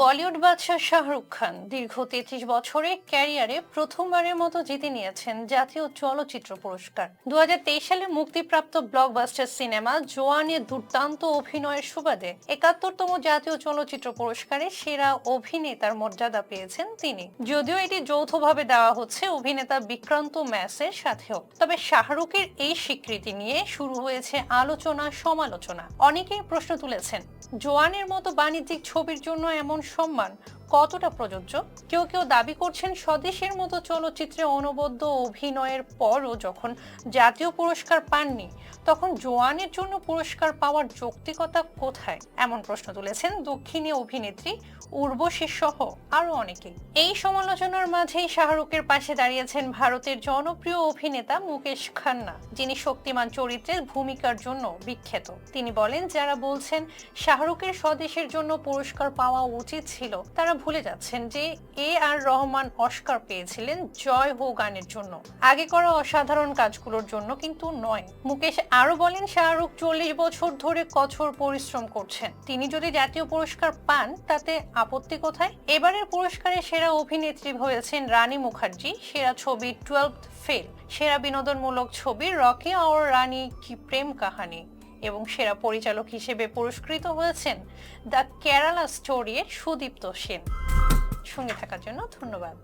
বলিউড বাদশাহ শাহরুখ খান দীর্ঘ তেত্রিশ বছরে ক্যারিয়ারে প্রথমবারের মতো জিতে নিয়েছেন জাতীয় চলচ্চিত্র পুরস্কার। দুহাজার তেইশ সালে মুক্তিপ্রাপ্ত ব্লকবাস্টার সিনেমা জোয়ানে দুর্দান্ত অভিনয়ের সুবাদে একাত্তরতম জাতীয় চলচ্চিত্র পুরস্কারে সেরা অভিনেতার মর্যাদা পেয়েছেন তিনি। যদিও এটি যৌথভাবে দেওয়া হচ্ছে অভিনেতা বিক্রান্ত ম্যাসের সাথেও। তবে শাহরুখের এই স্বীকৃতি নিয়ে শুরু হয়েছে আলোচনা সমালোচনা অনেকেই প্রশ্ন তুলেছেন, জোয়ানের মতো বাণিজ্যিক ছবির জন্য এমন সম্মান। কতটা প্রযোজ্য? কেউ কেউ দাবি করছেন স্বদেশের মতো চলচ্চিত্রে অনবদ্য অভিনয়ের পরও যখন জাতীয় পুরস্কার পাননি, তখন জোয়ানের জন্য পুরস্কার পাওয়ার যৌক্তিকতা কোথায়? এমন প্রশ্ন তুলেছেন দক্ষিণী অভিনেত্রী উর্বশী সহ আরও অনেকেই এই সমালোচনার মাঝেই শাহরুখের পাশে দাঁড়িয়েছেন ভারতের জনপ্রিয় অভিনেতা মুকেশ খান্না, যিনি শক্তিমান চরিত্রের ভূমিকার জন্য বিখ্যাত। তিনি বলেন, যারা বলছেন শাহরুখের স্বদেশের জন্য পুরস্কার পাওয়া উচিত ছিল, তারা ভুলে যাচ্ছেন যে এ আর রহমান অস্কার পেয়েছিলেন জয় হো গানের জন্য। আগে করা অসাধারণ কাজগুলোর জন্য কিন্তু নয়। মুকেশ আরও বলেন, শাহরুখ চল্লিশ বছর ধরে কঠোর পরিশ্রম করছেন। তিনি যদি জাতীয় পুরস্কার পান, তাতে আপত্তি কোথায়? এবারের পুরস্কারে সেরা অভিনেত্রী হয়েছেন রানী মুখার্জি, সেরা ছবি টুয়েলভ ফেল, সেরা বিনোদনমূলক ছবি রকি আর রানী কি প্রেম কাহানি। এবং সেরা পরিচালক হিসেবে পুরস্কৃত হয়েছেন দ্য কেরালা স্টোরি সুদীপ্ত সেন। সঙ্গে থাকার জন্য ধন্যবাদ।